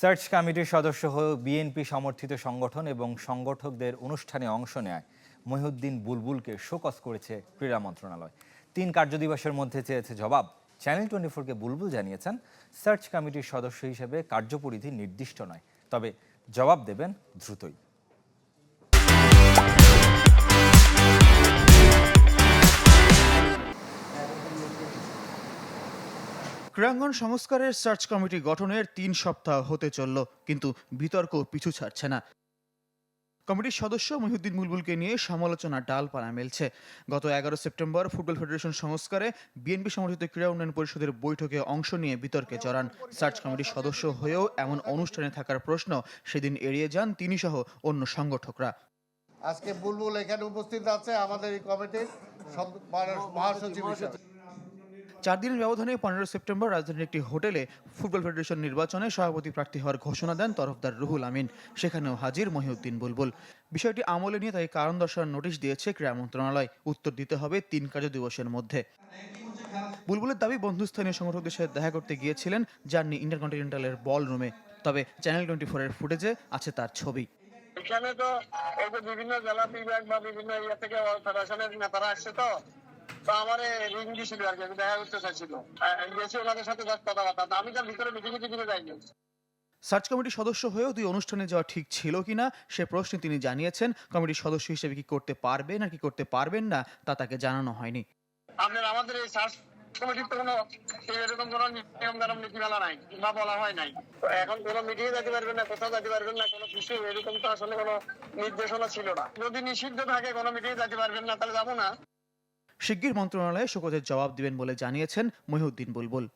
Search কমিটির সদস্য হয়েও বিএনপি সমর্থিত সংগঠন এবং সংগঠকদের অনুষ্ঠানে অংশ নেয় মহিউদ্দিন বুলবুলকে শোকস করেছে ক্রীড়া মন্ত্রণালয়। তিন কার্যদিবসের মধ্যে চেয়েছে জবাব। চ্যানেল টোয়েন্টি ফোরকে বুলবুল জানিয়েছেন সার্চ কমিটির সদস্য হিসেবে কার্যপরিধি নির্দিষ্ট নয়, তবে জবাব দেবেন দ্রুতই। ক্রীড়াঙ্গন সংস্কারের সার্চ কমিটি গঠনের তিন সপ্তাহ হতে চলল, কিন্তু বিতর্ক পিছু ছাড়ছে না। কমিটির সদস্য মহিউদ্দিন বুলবুলকে নিয়ে সমালোচনা ডালপালা মেলছে। গত এগারো সেপ্টেম্বর ফুটবল ফেডারেশন সংস্কারে বিএনপি সমর্থিত ক্রীড়া উন্নয়ন পরিষদের বৈঠকে অংশ নিয়ে বিতর্কে জড়ান। সার্চ কমিটির সদস্য হয়েও এমন অনুষ্ঠানে থাকার প্রশ্ন সেদিন এড়িয়ে যান তিনি সহ অন্য সংগঠকরা। আজকে বুলবুল এখানে উপস্থিত আছে আমাদের এই কমিটির মহাসচিব হিসেবে। চার দিনের ব্যবধানে পনেরো সেপ্টেম্বর রাজধানীর একটি হোটেলে ফুটবল ফেডারেশন নির্বাচনে সভাপতি প্রার্থী হওয়ার ঘোষণা দেন তরফদার রুহুল আমিন। সেখানেও হাজির মহিউদ্দিন বুলবুল। বিষয়টি আমলে নিয়ে তাকে কারণ দর্শানোর নোটিশ দিয়েছে ক্রীড়া মন্ত্রণালয়। উত্তর দিতে হবে তিন কার্য দিবসের মধ্যে। বুলবুলের দাবি, বন্ধুস্থানীয় সংগঠকদের সাথে দেখা করতে গিয়েছিলেন যাননি ইন্টারকন্টিনেন্টালের বল রুমে। তবে চ্যানেল টোয়েন্টি ফোরের ফুটেজে আছে তার ছবি। এখানে তো বিভিন্ন জেলা বিভাগ বা বিভিন্ন ইয়ে থেকে ফেডারেশনের নেতারা আসছে তো তো আমার রিং দিছিল আর কি আমি দেখা করতে চাইছিল। গেছি ওনাদের সাথে জাস্ট কথাবার্তা। আমি তো ভিতরে মিটিং মিটিং যাইনি সার্চ কমিটির সদস্য হয়েও দুই অনুষ্ঠানে যাওয়া ঠিক ছিল কিনা সে প্রশ্নে তিনি জানিয়েছেন। কমিটির সদস্য হিসেবে কি করতে পারবেন না কি করতে পারবেন না তা তাকে জানানো হয়নি। আপনার আমাদের এই সার্চ কমিটির তো কোনো এরকম কোনো নিয়ম কানুন নীতিমালা নাই বা বলা হয় নাই। এখন কোনো মিটিং যেতে পারবেন না কোথাও যেতে পারবেন না কোনো কিছু এরকম তো আসলে কোনো নির্দেশনা ছিল না। যদি নিষিদ্ধ থাকে কোনো মিটিং যেতে পারবেন না তাহলে যাব না। শিগগির মন্ত্রণালয়ে শোকজের জবাব দিবেন বলে জানিয়েছেন মহিউদ্দিন বুলবুল।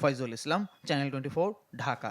Faizul Islam channel twenty Dhaka.